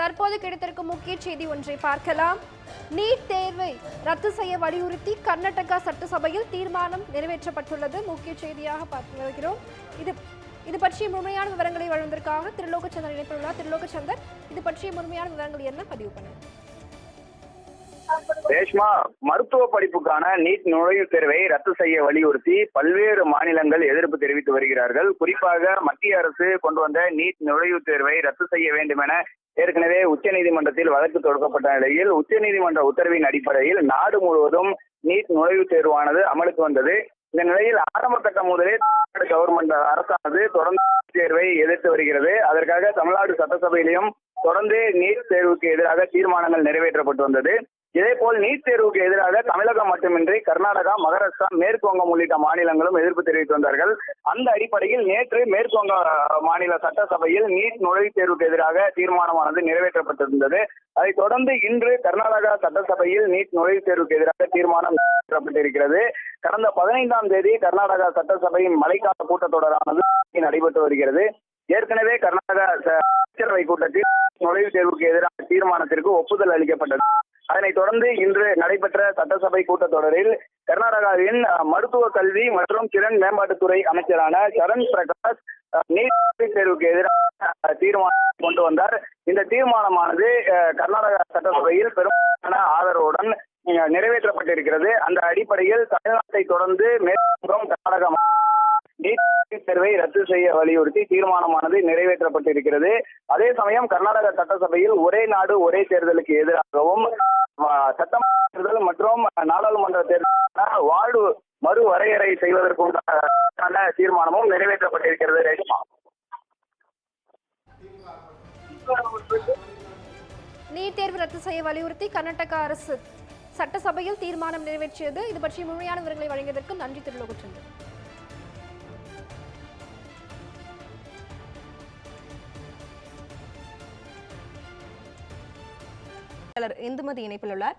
தற்போது கிடைத்திருக்கும் முக்கிய செய்தி ஒன்றை பார்க்கலாம். நீட் தேர்வை ரத்து செய்ய வலியுறுத்தி கர்நாடகா சட்டசபையில் தீர்மானம் நிறைவேற்றப்பட்டுள்ளது. முக்கிய செய்தியாக பார்த்து வருகிறோம். இது இது பற்றிய முழுமையான விவரங்களை வழங்குவதற்காக திருலோகச்சந்தர் இணைப்பிலுள்ளார். திருலோகச்சந்தர் இது பற்றிய முழுமையான விவரங்கள் என்ன? பதிவு பண்ணுங்க. ரேஷ்மா மருத்துவ படிப்புக்கான நீட் நுழைவுத் தேர்வை ரத்து செய்ய வலியுறுத்தி பல்வேறு மாநிலங்கள் எதிர்ப்பு தெரிவித்து வருகிறார்கள். குறிப்பாக மத்திய அரசு கொண்டு வந்த நீட் நுழைவுத் தேர்வை ரத்து செய்ய வேண்டும் என ஏற்கனவே உச்சநீதிமன்றத்தில் வழக்கு தொடுக்கப்பட்ட நிலையில் உச்சநீதிமன்ற உத்தரவின் அடிப்படையில் நாடு முழுவதும் நீட் நுழைவுத் தேர்வானது அமலுக்கு வந்தது. இந்த நிலையில் ஆரம்ப கட்டம் முதலே தமிழ்நாடு கவர்மெண்ட் அரசானது தொடர்ந்து தேர்வை எதிர்த்து வருகிறது. அதற்காக தமிழ்நாடு சட்டசபையிலும் தொடர்ந்து நீட் தேர்வுக்கு எதிராக தீர்மானங்கள் நிறைவேற்றப்பட்டு வந்தது. இதேபோல் நீட் தேர்வுக்கு எதிராக தமிழகம் மட்டுமின்றி கர்நாடகா மகாராஷ்டிரா மேற்கு வங்கம் உள்ளிட்ட மாநிலங்களும் எதிர்ப்பு தெரிவித்து வந்தார்கள். அந்த அடிப்படையில் நேற்று மேற்கு வங்க மாநில சட்டசபையில் நீட் நுழைவுத் தேர்வுக்கு எதிராக தீர்மானமானது நிறைவேற்றப்பட்டிருந்தது. அதைத் தொடர்ந்து இன்று கர்நாடகா சட்டசபையில் நீட் நுழைவுத் தேர்வுக்கு எதிராக தீர்மானம் நிறைவேற்றப்பட்டிருக்கிறது. கடந்த பதினைந்தாம் தேதி கர்நாடகா சட்டசபையின் மழைக்கால கூட்டத்தொடரானது நடைபெற்று வருகிறது. ஏற்கனவே கர்நாடகா அமைச்சரவை கூட்டத்தில் நுழைவுத் தேர்வுக்கு எதிரான தீர்மானத்திற்கு ஒப்புதல் அளிக்கப்பட்டது. அதனைத் தொடர்ந்து இன்று நடைபெற்ற சட்டசபை கூட்டத்தொடரில் கர்நாடகாவின் மருத்துவ கல்வி மற்றும் திறன் மேம்பாட்டுத்துறை அமைச்சரான சரண் பிரகாஷ் நீட் தேர்வுக்கு எதிரான தீர்மானம் கொண்டு வந்தார். இந்த தீர்மானமானது அஹ், கர்நாடகா சட்டசபையில் பெரும்பாலான ஆதரவுடன் நிறைவேற்றப்பட்டிருக்கிறது. அந்த அடிப்படையில் தமிழ்நாட்டை தொடர்ந்து மேற்கும் கர்நாடக நீட் தேர்வை ரத்து செய்ய வலியுறுத்தி தீர்மானமானது நிறைவேற்றப்பட்டிருக்கிறது. அதே சமயம் கர்நாடக சட்டசபையில் ஒரே நாடு ஒரே தேர்தலுக்கு எதிராகவும் சட்டமன்ற தேர்தல் மற்றும் நாடாளுமன்ற தேர்தல் வார்டு மறு வரையறை செய்வதற்குண்டான தீர்மானமும் நிறைவேற்றப்பட்டிருக்கிறது ரேஷ்மா நீட் தேர்வு ரத்து செய்ய வலியுறுத்தி கர்நாடக அரசு சட்டசபையில் தீர்மானம் நிறைவேற்றியது. இது பற்றி முழுமையான விவரங்களை வழங்கியதற்கு நன்றி செய்தியாளர் இந்துமதி இணைப்பில் உள்ளார்.